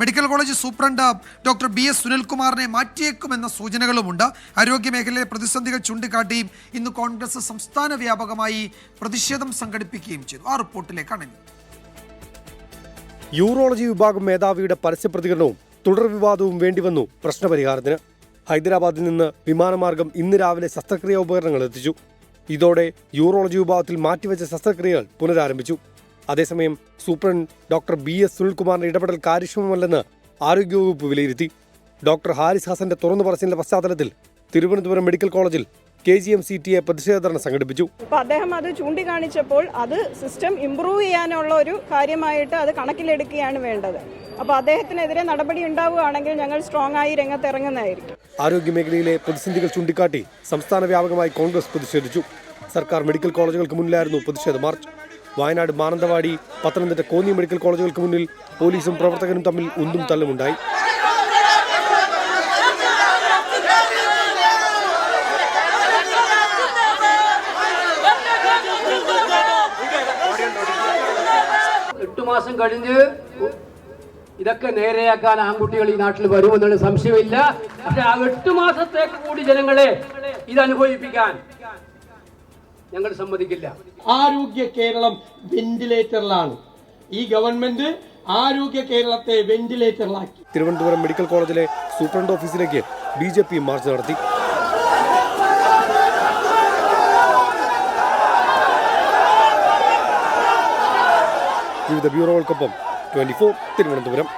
Medical college superintendent doctor B S സുനിൽകുമാറിനെ മാറ്റിയേക്കുമെന്ന സൂചനകളുമുണ്ട്. ആരോഗ്യ മേഖലയിലെ പ്രതിസന്ധികൾ ചൂണ്ടിക്കാട്ടിയും ഇന്ന് കോൺഗ്രസ് സംസ്ഥാന വ്യാപകമായി പ്രതിഷേധം സംഘടിപ്പിക്കുകയും ചെയ്തു. ആ റിപ്പോർട്ടിലേക്കാണ് യൂറോളജി വിഭാഗം മേധാവിയുടെ പരസ്യ പ്രതികരണവും തുടർ വിവാദവും വേണ്ടിവന്നു പ്രശ്നപരിഹാരത്തിന്. ഹൈദരാബാദിൽ നിന്ന് വിമാനമാർഗം ഇന്ന് രാവിലെ ശസ്ത്രക്രിയാ ഉപകരണങ്ങൾ എത്തിച്ചു. ഇതോടെ യൂറോളജി വിഭാഗത്തിൽ മാറ്റിവെച്ച ശസ്ത്രക്രിയകൾ പുനരാരംഭിച്ചു. അതേസമയം സൂപ്രണ്ട് ഡോക്ടർ ബി എസ് സുനിൽകുമാറിന്റെ ഇടപെടൽ കാര്യക്ഷമമല്ലെന്ന് ആരോഗ്യവകുപ്പ് വിലയിരുത്തി. ഡോക്ടർ ഹാരിസ് ഹാസന്റെ തുറന്നു പറച്ചിലിന്റെ പശ്ചാത്തലത്തിൽ തിരുവനന്തപുരം മെഡിക്കൽ കോളേജിൽ K G M C T A പ്രതിഷേധം സംഘടിപ്പിച്ചു. അപ്പോൾ അദ്ദേഹം അത് ചൂണ്ടിക്കാണിച്ചപ്പോൾ അത് സിസ്റ്റം ഇംപ്രൂവ് ചെയ്യാനുള്ള ഒരു കാര്യമായിട്ട് അത് കണക്കിലെടുക്കുകയാണ് വേണ്ടത്. അപ്പോൾ അദ്ദേഹത്തിനെതിരെ നടപടി ഉണ്ടാവുകയാണെങ്കിൽ ഞങ്ങൾ സ്ട്രോങ് ആയി രംഗത്തിറങ്ങുന്നതായിരിക്കും. ആരോഗ്യ മേഖലയിലെ പ്രതിസന്ധികൾ ചൂണ്ടിക്കാട്ടി സംസ്ഥാന വ്യാപകമായി കോൺഗ്രസ് പ്രതിഷേധിച്ചു. സർക്കാർ മെഡിക്കൽ കോളേജുകൾക്ക് മുന്നിലായിരുന്നു പ്രതിഷേധ മാർച്ച്. വയനാട് മാനന്തവാടി പത്തനംതിട്ട കോന്നി മെഡിക്കൽ കോളേജുകൾക്ക് മുന്നിൽ പോലീസും പ്രവർത്തകരും തമ്മിൽ ഉന്തും തള്ളുമുണ്ടായി മാസം കഴിഞ്ഞ് ഇതൊക്കെ നേരെയാക്കാൻ ആൺകുട്ടികൾ ഈ നാട്ടിൽ വരുമെന്നുള്ള സംശയമില്ല. പക്ഷെ ആ എട്ടു മാസത്തേക്ക് കൂടി ജനങ്ങളെ ഇത് അനുഭവിപ്പിക്കാൻ ഞങ്ങൾ സമ്മതിക്കില്ല. ആരോഗ്യ കേരളം വെന്റിലേറ്ററിലാണ്. ഈ ഗവൺമെന്റ് ആരോഗ്യ കേരളത്തെ വെന്റിലേറ്ററിലാക്കി. തിരുവനന്തപുരം മെഡിക്കൽ കോളേജിലെ സൂപ്രണ്ട് ഓഫീസിലേക്ക് ബി ജെ പി മാർച്ച് നടത്തി. വിവിധ ബ്യൂറോകൾക്കൊപ്പം ട്വന്റി ഫോർ തിരുവനന്തപുരം.